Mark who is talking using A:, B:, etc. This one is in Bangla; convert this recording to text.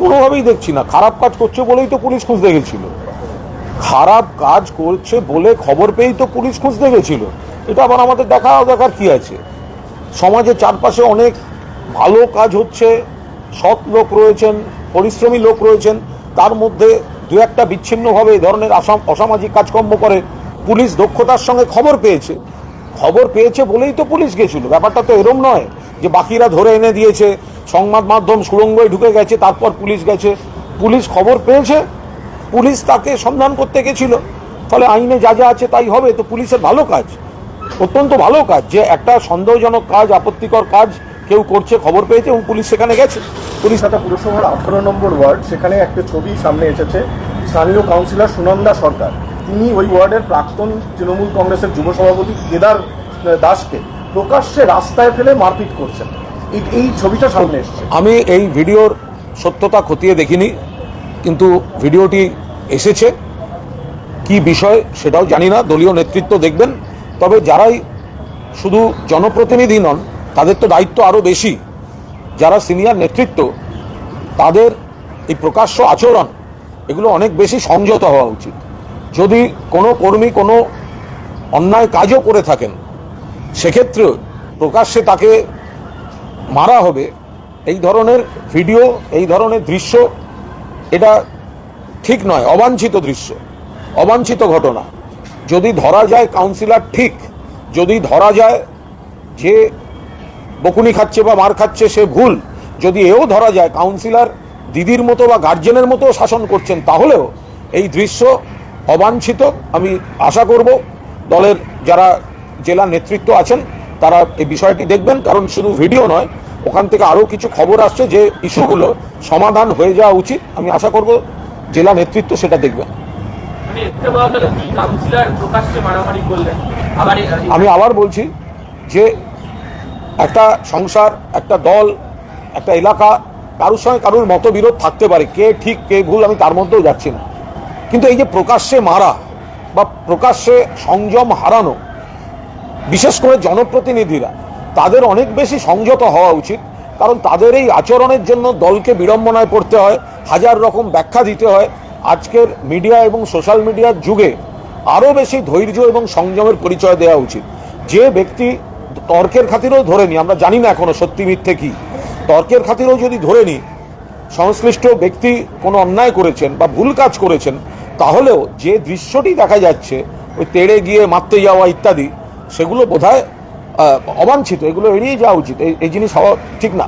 A: কোনোভাবেই দেখছি না। খারাপ কাজ করছে বলেই তো পুলিশ খুঁজতে গেছিল। খারাপ কাজ করছে বলে খবর পেয়েই তো পুলিশ খুঁজতে গেছিল। এটা আবার আমাদের দেখা, দেখার কি আছে? সমাজের চারপাশে অনেক ভালো কাজ হচ্ছে, সৎ লোক রয়েছেন, পরিশ্রমী লোক রয়েছেন। তার মধ্যে দু একটা বিচ্ছিন্নভাবে এই ধরনের অসামাজিক কাজকর্ম করে পুলিশ দক্ষতার সঙ্গে খবর পেয়েছে। খবর পেয়েছে বলেই তো পুলিশ গেছিল। ব্যাপারটা তো এরম নয় যে বাকিরা ধরে এনে দিয়েছে সংবাদ মাধ্যম সুড়ঙ্গয় ঢুকে গেছে, তারপর পুলিশ গেছে। পুলিশ খবর পেয়েছে, পুলিশ তাকে সন্ধান করতে গেছিল। ফলে আইনে যা যা আছে তাই হবে, তো পুলিশের ভালো কাজ, অত্যন্ত ভালো কাজ, যে একটা সন্দেহজনক কাজ, আপত্তিকর কাজ কেউ করছে, খবর পেয়েছে এবং পুলিশ সেখানে গেছে। পুলিশ
B: কলকাতা পুরসভার আঠারো নম্বর ওয়ার্ড, সেখানে একটা ছবি সামনে এসেছে, স্থানীয় কাউন্সিলর সুনন্দা সরকার। তিনি ওই ওয়ার্ডের প্রাক্তন তৃণমূল কংগ্রেসের যুব সভাপতি কেদার দাসকে প্রকাশ্যে রাস্তায় ফেলে মারপিট করছেন। এই- ছবিটা সামনে এসেছে।
A: আমি এই ভিডিওর সত্যতা খতিয়ে দেখিনি, কিন্তু ভিডিওটি এসেছে। কি বিষয় সেটাও জানি না, দলীয় নেতৃত্ব দেখবেন। তবে যারাই শুধু জনপ্রতিনিধি নন, তাদের তো দায়িত্ব আরও বেশি। যারা সিনিয়র নেতৃত্ব, তাদের এই প্রকাশ্য আচরণ, এগুলো অনেক বেশি সংযত হওয়া উচিত। যদি কোনো কর্মী কোনো অন্যায় কাজও করে থাকেন সেক্ষেত্রে প্রকাশ্যে তাকে মারা হবে, এই ধরনের ভিডিও, এই ধরনের দৃশ্য, এটা ঠিক নয়, অবাঞ্ছিত দৃশ্য, অবাঞ্ছিত ঘটনা। যদি ধরা যায় কাউন্সিলর ঠিক, যদি ধরা যায় যে বকুনি খাচ্ছে বা মার খাচ্ছে সে ভুল, যদি এও ধরা যায় কাউন্সিলর দিদির মতো বা গার্জেনের মতো শাসন করছেন, তাহলেও এই দৃশ্য অবাঞ্ছিত। আমি আশা করব দলের যারা জেলা নেতৃত্ব আছেন, তারা এই বিষয়টি দেখবেন, কারণ শুধু ভিডিও নয় ওখান থেকে আরও কিছু খবর আসছে যে ইস্যুগুলো সমাধান হয়ে যাওয়া উচিত। আমি আশা করব জেলা নেতৃত্ব সেটা দেখবেন
C: মানে
A: আমি আবার বলছি যে একটা সংসার একটা দল একটা এলাকা কারোর সঙ্গে কারোর মতবিরোধ থাকতে পারে কে ঠিক কে ভুল আমি তার মধ্যেও যাচ্ছি না। কিন্তু এই যে প্রকাশ্যে মারা বা প্রকাশ্যে সংযম হারানো বিশেষ করে জনপ্রতিনিধিরা তাদের অনেক বেশি সংযত হওয়া উচিত, কারণ তাদের এই আচরণের জন্য দলকে বিড়ম্বনায় পড়তে হয়, হাজার রকম ব্যাখ্যা দিতে হয়। আজকের মিডিয়া এবং সোশ্যাল মিডিয়ার যুগে আরও বেশি ধৈর্য এবং সংযমের পরিচয় দেওয়া উচিত। যে ব্যক্তি তর্কের খাতিরেও ধরে নি আমরা জানি না এখনও সত্যি মিথ্যে কি। তর্কের খাতিরেও যদি ধরে নিই সংশ্লিষ্ট ব্যক্তি কোনো অন্যায় করেছেন বা ভুল কাজ করেছেন, তাহলেও যে দৃশ্যটি দেখা যাচ্ছে, ওই তেড়ে গিয়ে মারতে যাওয়া ইত্যাদি, সেগুলো বোধহয় অবাঞ্ছিত এগুলো এড়িয়ে যাওয়া উচিত। এই জিনিস হওয়া ঠিক না।